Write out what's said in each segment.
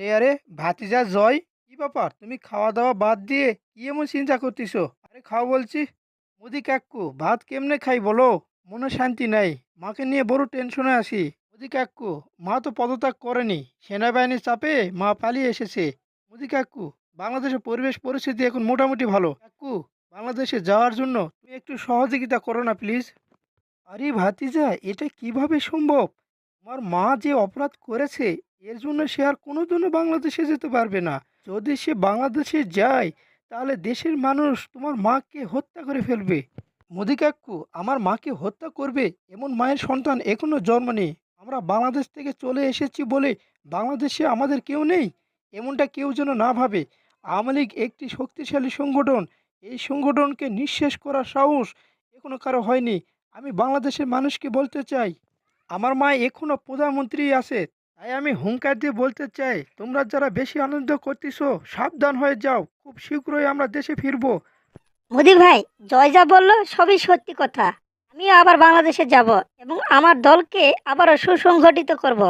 আরে আরে, ভাতিজা, জয়। কি ব্যাপার? তুমি খাওয়া দাওয়া বাদ দিয়ে কি এমন চিন্তা করতেছো? আরে, খাও বলছি। মুদি কাকু, ভাত কেমনে খাই বলো? মনে শান্তি নাই। মাকে নিয়ে বড় টেনশনে আছি। মুদি কাকু, মা তো পদত্যাগ করেনি। সেনাবাহিনীর চাপে মা পালিয়ে এসেছে। মুদি কাকু, বাংলাদেশের পরিবেশ পরিস্থিতি এখন মোটামুটি ভালো। কাকু, বাংলাদেশে যাওয়ার জন্য তুমি একটু সহযোগিতা করো না, প্লিজ। আরে, ভাতিজা, এটা কীভাবে সম্ভব? তোমার মা যে অপরাধ করেছে এর জন্য সে আর কোনো জন্য বাংলাদেশে যেতে পারবে না। যদি সে বাংলাদেশে যায়, তাহলে দেশের মানুষ তোমার মাকে হত্যা করে ফেলবে। মোদি কাকু, আমার মাকে হত্যা করবে? এমন মায়ের সন্তান এখনও জন্ম নেই। আমরা বাংলাদেশ থেকে চলে এসেছি বলে বাংলাদেশে আমাদের কেউ নেই? এমনটা কেউ যেন না ভাবে। আওয়ামী লীগ একটি শক্তিশালী সংগঠন। এই সংগঠনকে নিঃশেষ করার সাহস এখনও কারও হয়নি। আমি বাংলাদেশের মানুষকে বলতে চাই, আমার মা এখনও প্রধানমন্ত্রী আছে তাই আমি হুঙ্কার দিয়ে বলতে চাই তোমরা যারা বেশি আনন্দ করতেছো সাবধান হয়ে যাও। খুব শীঘ্রই আমরা দেশে ফিরবো। মোদি ভাই জয় যা বলল সবই সত্যি কথা। আমি আবার বাংলাদেশে যাব এবং আমার দলকে আবারও সুসংগঠিত করব।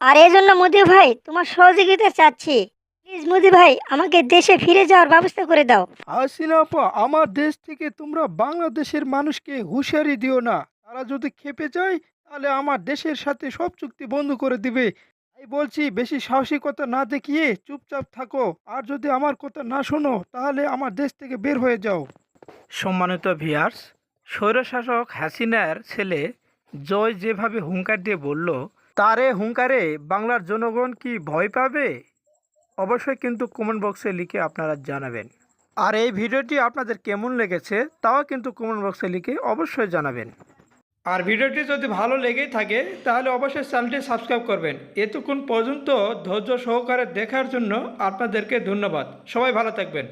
আর এই জন্য মোদি ভাই তোমার সহযোগিতা চাচ্ছি। প্লিজ মোদি ভাই আমাকে দেশে ফিরে যাওয়ার ব্যবস্থা করে দাও। হাসিনা আপা আমার দেশ থেকে তোমরা বাংলাদেশের মানুষকে হুঁশিয়ারি দিও না। তারা যদি খেপে যায় তাহলে আমার দেশের সাথে সব চুক্তি বন্ধ করে দিবে। বলছি, বেশি সাহসিকতা না দেখিয়ে চুপচাপ থাকো। আর যদি আমার কথা না শোনো, তাহলে আমার দেশ থেকে বের হয়ে যাও। সম্মানিত ভিয়ার্স স্বৈরশাসক হাসিনার ছেলে জয় যেভাবে হুঙ্কার দিয়ে বলল, তারে হুঙ্কারে বাংলার জনগণ কি ভয় পাবে? অবশ্যই কিন্তু কমেন্ট বক্সে লিখে আপনারা জানাবেন। আর এই ভিডিওটি আপনাদের কেমন লেগেছে, তাও কিন্তু কমেন্ট বক্সে লিখে অবশ্যই জানাবেন। আর ভিডিওটি যদি ভালো লেগেই থাকে, তাহলে অবশ্যই চ্যানেলটি সাবস্ক্রাইব করবেন। এতক্ষণ পর্যন্ত ধৈর্য সহকারে দেখার জন্য আপনাদেরকে ধন্যবাদ। সবাই ভালো থাকবেন।